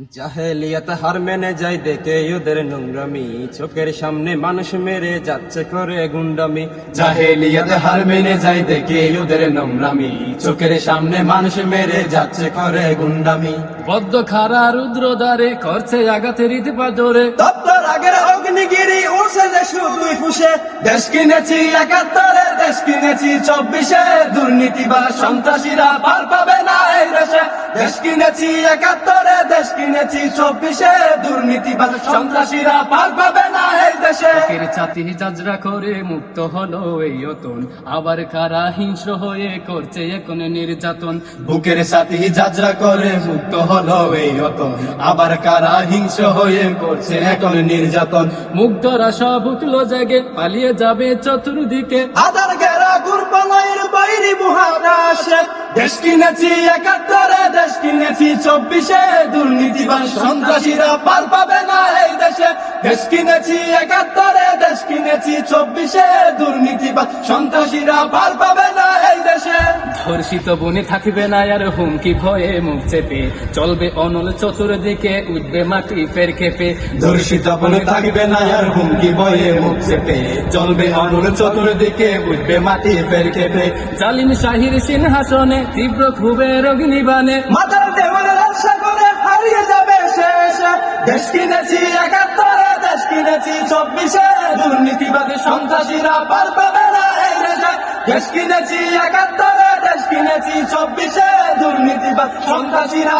জাহেলিয়াত হার মেনে দেখে ওদের নোংরামি। চোখের সামনে মানুষ মেরে যাচ্ছে করে গুন্ডামি। জাহেলিয়াত হার মেনে যাই দেখে ওদের নোংরামি। চোখের সামনে মানুষ মেরে যাচ্ছে করে গুন্ডামি। বদ্ধ খারা রুদ্র দ্বারে করছে আঘাতের ইতি পাজরে তত্তর আগের অগ্নিগিরি উঠছে যে ফুসে। দেশ কিনেছি একাত্তরে দেশ কিনেছি চব্বিশে দুর্নীতি বা সন্ত্রাসীরা পার পাবে দেশে কিনেছি একাত্তরে দেশ কিনেছি চব্বিশে। দুর্নীতি বা সন্ত্রাসীরা পার পাবে না এই দেশে। ছাতি যাজরা করে মুক্ত হলো এই অতন। আবার কারা হিংস্র হয়ে করছে এখন নির্যাতন? বুকের সাথী যাত্রা করে মুক্ত হলো এই অতন। আবার কারা হিংস্র হয়ে করছে এখন নির্যাতন? মুগ্ধরা সব উঠল জাগে পালিয়ে যাবে চতুর্দিকে। আধার মহারাশে দেশ কিনেছি একাত্তরে, দেশ কিনেছি চব্বিশে। দুর্নীতিবান সন্ত্রাসীরা পার পাবে না এই দেশে। দেশ কিনেছি একাত্তরে, দেশ কিনেছি চব্বিশে। দুর্নীতিবান সন্ত্রাসীরা পার পাবে দেশে ধর্ষিত বনে থাকবে না আর হুমকি ভয়ে মুখ চেপে। চলবে অনল চতুর্দিকে উঠবে মাটি ফের খেপে। ধর্ষিত বলে থাকবে না আর হুমকি ভয়ে মুখ চেপে। চলবে অনুর চতুর্দিকে উঠবে মাটি ফের খেপে। জালিম শাহির সিংহাসনে তীব্র ক্ষোভের অগ্নিবানে মাথার দেওয়ালে করে হারিয়ে যাবে শেষে। দেশ কিনেছি একাত্তরে দেশ কিনেছি চব্বিশে। দুর্নীতিবাদী সন্ত্রাসীরা পার পাবে না এই দেশে দেশ কিনেছি একাত্তরে কিনেছি চব্বিশে দুর্নীতিবাদ সন্ত্রাসীরা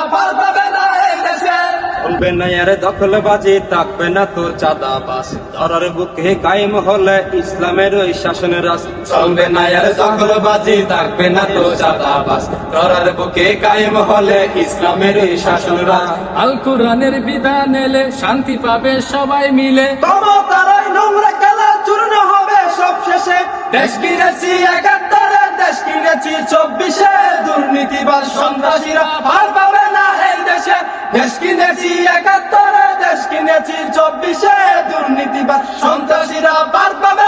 না এই দেশে। চলবে না আর দখলবাজি থাকবে না তোর চাঁদাবাস ধরার বুকে কায়েম হলে ইসলামের ওই শাসনের রাস চলবে না দখলবাজি থাকবে না তো চাঁদাবাস ধরার বুকে কায়েম হলে ইসলামের এই শাসনরা আল কোরআনের বিধান এলে শান্তি পাবে সবাই মিলে। ক্ষমতারাই নোংরা খেলা চূর্ণ হবে সব শেষে দেশ কিনেছি একাত্তরে সন্ত্রাসীরা ভার পাবে না এই দেশে। দেশ কিনেছি একাত্তরে, দেশ কিনেছি চব্বিশে দুর্নীতিবাদ সন্ত্রাসীরা পার পাবে